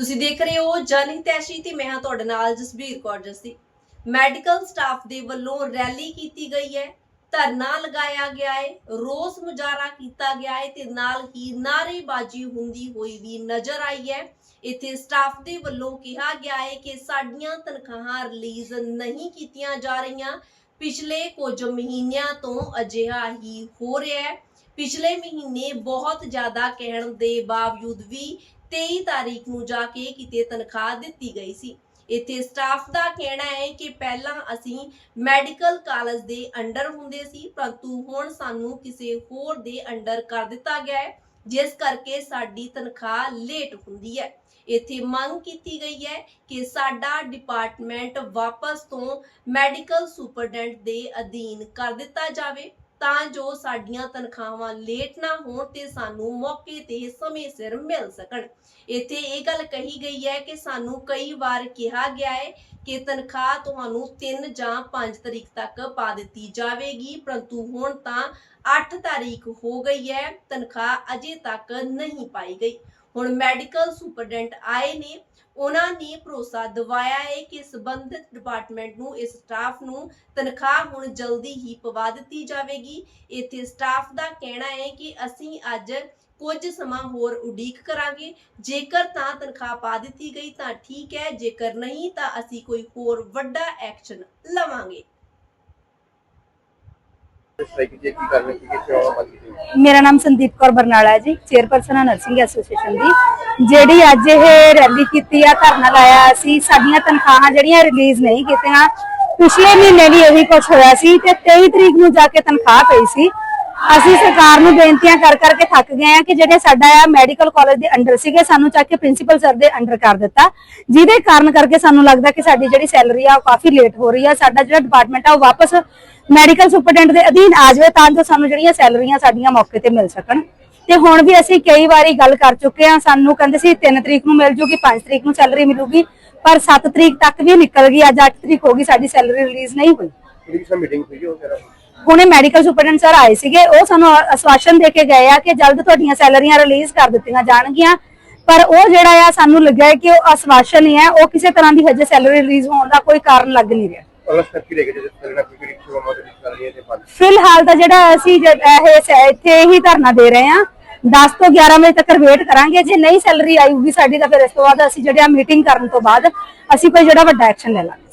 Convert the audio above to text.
ਤੁਸੀਂ ਦੇਖ ਰਹੇ ਹੋ ਜਨਹਿਤੈਸ਼ੀ ਤੇ ਮੈਂ ਹਾਂ ਤੁਹਾਡੇ ਨਾਲ ਜਸਬੀਰ ਕੌਰ ਜੱਸੀ। ਮੈਡੀਕਲ ਸਟਾਫ ਦੇ ਵੱਲੋਂ ਰੈਲੀ ਕੀਤੀ ਗਈ ਹੈ, ਧਰਨਾ ਲਗਾਇਆ ਗਿਆ ਹੈ, ਰੋਸ ਮੁਜ਼ਾਹਰਾ ਕੀਤਾ ਗਿਆ ਹੈ ਤੇ ਨਾਲ ਹੀ ਨਾਅਰੇਬਾਜ਼ੀ ਹੁੰਦੀ ਹੋਈ ਵੀ ਨਜ਼ਰ ਆਈ ਹੈ। ਇੱਥੇ ਸਟਾਫ ਦੇ ਵੱਲੋਂ ਕਿਹਾ ਗਿਆ ਹੈ ਕਿ ਸਾਡੀਆਂ ਤਨਖਾਹਾਂ ਰਿਲੀਜ਼ ਨਹੀਂ ਕੀਤੀਆਂ ਜਾ ਰਹੀਆਂ। ਪਿਛਲੇ ਕੁਝ ਮਹੀਨਿਆਂ ਤੋਂ ਅਜਿਹਾ ਹੀ ਹੋ ਰਿਹਾ ਹੈ। ਪਿਛਲੇ ਮਹੀਨੇ ਬਹੁਤ ਜ਼ਿਆਦਾ ਕਹਿਣ ਦੇ ਬਾਵਜੂਦ ਵੀ 23 ਤਾਰੀਖ ਨੂੰ ਜਾ ਕੇ ਕਿਤੇ ਤਨਖਾਹ ਦਿੱਤੀ ਗਈ ਸੀ। ਇੱਥੇ ਸਟਾਫ ਦਾ ਕਹਿਣਾ ਹੈ ਕਿ ਪਹਿਲਾਂ ਅਸੀਂ ਮੈਡੀਕਲ ਕਾਲਜ ਦੇ ਅੰਡਰ ਹੁੰਦੇ ਸੀ, ਪਰੰਤੂ ਹੁਣ ਸਾਨੂੰ ਕਿਸੇ ਹੋਰ ਦੇ ਅੰਡਰ ਕਰ ਦਿੱਤਾ ਗਿਆ ਹੈ, ਜਿਸ ਕਰਕੇ ਸਾਡੀ ਤਨਖਾਹ ਲੇਟ ਹੁੰਦੀ ਹੈ। ਇੱਥੇ ਮੰਗ ਕੀਤੀ ਗਈ ਹੈ ਕਿ ਸਾਡਾ ਡਿਪਾਰਟਮੈਂਟ ਵਾਪਸ ਤੋਂ ਮੈਡੀਕਲ ਸੁਪਰਡੈਂਟ ਦੇ ਅਧੀਨ ਕਰ ਦਿੱਤਾ ਜਾਵੇ। ਤਾਂ ਜੋ ਸਾਡੀਆਂ ਤਨਖਾਹਾਂ ਲੇਟ ਨਾ ਹੋਣ ਤੇ ਸਾਨੂੰ ਮੌਕੇ ਤੇ ਸਮੇਂ ਸਿਰ ਮਿਲ ਸਕਣ। ਇੱਥੇ ਇਹ ਗੱਲ ਕਹੀ ਗਈ ਹੈ ਕਿ ਸਾਨੂੰ ਕਈ ਵਾਰ ਕਿਹਾ ਗਿਆ ਹੈ ਕਿ ਤਨਖਾਹ ਤੁਹਾਨੂੰ 3 ਜਾਂ 5 ਤਰੀਕ ਤੱਕ ਪਾ ਦਿੱਤੀ ਜਾਵੇਗੀ, ਪਰੰਤੂ ਹੁਣ ਤਾਂ 8 ਤਾਰੀਖ ਹੋ ਗਈ ਹੈ, ਤਨਖਾਹ ਅਜੇ ਤੱਕ ਨਹੀਂ ਪਾਈ ਗਈ। ਹੁਣ ਮੈਡੀਕਲ ਸੁਪਰਡੈਂਟ ਆਏ ਨੇ, ਉਹਨਾਂ ਨੇ ਭਰੋਸਾ ਦਿਵਾਇਆ ਹੈ ਕਿ ਸੰਬੰਧਿਤ ਡਿਪਾਰਟਮੈਂਟ ਨੂੰ ਇਸ ਸਟਾਫ ਨੂੰ ਤਨਖਾਹ ਹੁਣ ਜਲਦੀ ਹੀ ਪਵਾ ਦਿੱਤੀ ਜਾਵੇਗੀ। ਇੱਥੇ ਸਟਾਫ ਦਾ ਕਹਿਣਾ ਹੈ ਕਿ ਅਸੀਂ ਅੱਜ ਕੁਝ ਸਮਾਂ ਹੋਰ ਉਡੀਕ ਕਰਾਂਗੇ। ਜੇਕਰ ਤਾਂ ਤਨਖਾਹ ਪਾ ਦਿੱਤੀ ਗਈ ਤਾਂ ਠੀਕ ਹੈ, ਜੇਕਰ ਨਹੀਂ ਤਾਂ ਅਸੀਂ ਕੋਈ ਹੋਰ ਵੱਡਾ ਐਕਸ਼ਨ ਲਵਾਂਗੇ। ਸਟ੍ਰਾਈਕ ਜੇ ਕੀ ਕਰਨੀ ਸੀ ਕਿ ਚੋਣ ਮੰਗੀ ਸੀ ਮੇਰਾ ਨਾਮ ਸੰਦੀਪ ਕੌਰ ਬਰਨਾਲਾ ਹੈ ਜੀ, ਚੇਅਰਪਰਸਨ ਆ ਨਰਸਿੰਗ ਐਸੋਸੀਏਸ਼ਨ ਦੀ। ਜਿਹੜੀ ਅੱਜ ਇਹ ਰੈਲੀ ਕੀਤੀ ਆ, ਧਰਨਾ ਲਾਇਆ ਸੀ, ਸਾਡੀਆਂ ਤਨਖਾਹਾਂ ਜਿਹੜੀਆਂ ਰਿਲੀਜ਼ ਨਹੀਂ ਕੀਤੀਆਂ, ਪਿਛਲੇ ਮਹੀਨੇ ਵੀ ਇਹੀ ਕੁਝ ਹੋਇਆ ਸੀ ਤੇ 23 ਤਰੀਕ ਨੂੰ ਜਾ ਕੇ ਤਨਖਾਹ ਪਈ ਸੀ। ਅਸੀਂ ਸਰਕਾਰ ਨੂੰ ਬੇਨਤੀਆਂ ਕਰ ਕਰਕੇ ਥੱਕ ਗਏ ਆ ਕਿ ਜਿਹੜੇ ਸਾਡਾ ਆ ਮੈਡੀਕਲ ਕਾਲਜ ਦੇ ਅੰਡਰ ਸੀਗੇ, ਸਾਨੂੰ ਚੱਕ ਕੇ ਪ੍ਰਿੰਸੀਪਲ ਸਰ ਦੇ ਅੰਡਰ ਕਰ ਦਿੱਤਾ। ਜਿਹਦੇ ਕਾਰਨ ਕਰਕੇ ਸਾਨੂੰ ਲੱਗਦਾ ਕਿ ਸਾਡੀ ਜਿਹੜੀ ਸੈਲਰੀ ਆ ਉਹ ਕਾਫੀ ਲੇਟ ਹੋ ਰਹੀ ਆ। ਸਾਡਾ ਜਿਹੜਾ ਡਿਪਾਰਟਮੈਂਟ ਆ ਉਹ ਵਾਪਸ ਮੈਡੀਕਲ ਸੁਪਰਡੈਂਟ ਦੇ ਅਧੀਨ ਆ ਜਾਵੇ ਤਾਂ ਜੋ ਸਾਨੂੰ ਜਿਹੜੀਆਂ ਸੈਲਰੀਆਂ ਸਾਡੀਆਂ ਮੌਕੇ ਤੇ ਮਿਲ ਸਕਣ। ਤੇ ਹੁਣ ਵੀ ਅਸੀਂ ਕਈ ਵਾਰੀ ਗੱਲ ਕਰ ਚੁੱਕੇ ਆ ਸਾਨੂੰ ਕਹਿੰਦੇ ਸੀ 3 ਤਰੀਕ ਨੂੰ ਮਿਲ ਜੂਗੀ 5 ਤਰੀਕ ਨੂੰ ਸੈਲਰੀ ਮਿਲੂਗੀ, ਪਰ 7 ਤਰੀਕ ਤੱਕ ਵੀ ਨਿਕਲ ਗਈ, ਅੱਜ 8 ਤਰੀਕ ਹੋ ਗਈ, ਸਾਡੀ ਸੈਲਰੀ ਰਿਲੀਜ਼ ਨਹੀਂ ਹੋਈ। ਮੀਟਿੰਗ ਸੀ ਉਹ ਹੁਣੇ ਮੈਡੀਕਲ ਸੁਪਰਡੈਂਟ ਸਰ ਆਏ ਸੀਗੇ ਉਹ ਸਾਨੂੰ ਆਸ਼ਵਾਸਨ ਦੇ ਕੇ ਗਏ ਆ ਕਿ ਜਲਦ ਤੁਹਾਡੀਆਂ ਸੈਲਰੀਆਂ ਰਿਲੀਜ਼ ਕਰ ਦਿੱਤੀਆਂ ਜਾਣਗੀਆਂ। ਪਰ ਉਹ ਜਿਹੜਾ ਆ ਸਾਨੂੰ ਲੱਗਿਆ ਕਿ ਉਹ ਆਸ਼ਵਾਸਨ ਹੀ ਹੈ ਉਹ ਕਿਸੇ ਤਰ੍ਹਾਂ ਦੀ ਹਜੇ ਸੈਲਰੀ ਰਿਲੀਜ਼ ਹੋਣ ਦਾ ਕੋਈ ਕਾਰਨ ਲੱਗ ਨਹੀਂ ਰਿਹਾ। ਫਿਲਹਾਲ ਤਾਂ ਜਿਹੜਾ ਅਸੀਂ ਇਹ ਇੱਥੇ ਹੀ ਧਰਨਾ ਦੇ ਰਹੇ ਹਾਂ 10 ਤੋਂ 11 ਵਜੇ ਤੱਕ ਵੇਟ ਕਰਾਂਗੇ। ਜੇ ਨਹੀਂ ਸੈਲਰੀ ਆਊਗੀ ਸਾਡੀ ਤਾਂ ਫਿਰ ਇਸ ਤੋਂ ਬਾਅਦ ਅਸੀਂ ਜਿਹੜਾ ਮੀਟਿੰਗ ਕਰਨ ਤੋਂ ਬਾਅਦ ਅਸੀਂ ਕੋਈ ਜਿਹੜਾ ਵੱਡਾ ਐਕਸ਼ਨ ਲੈ ਲਾਂਗੇ।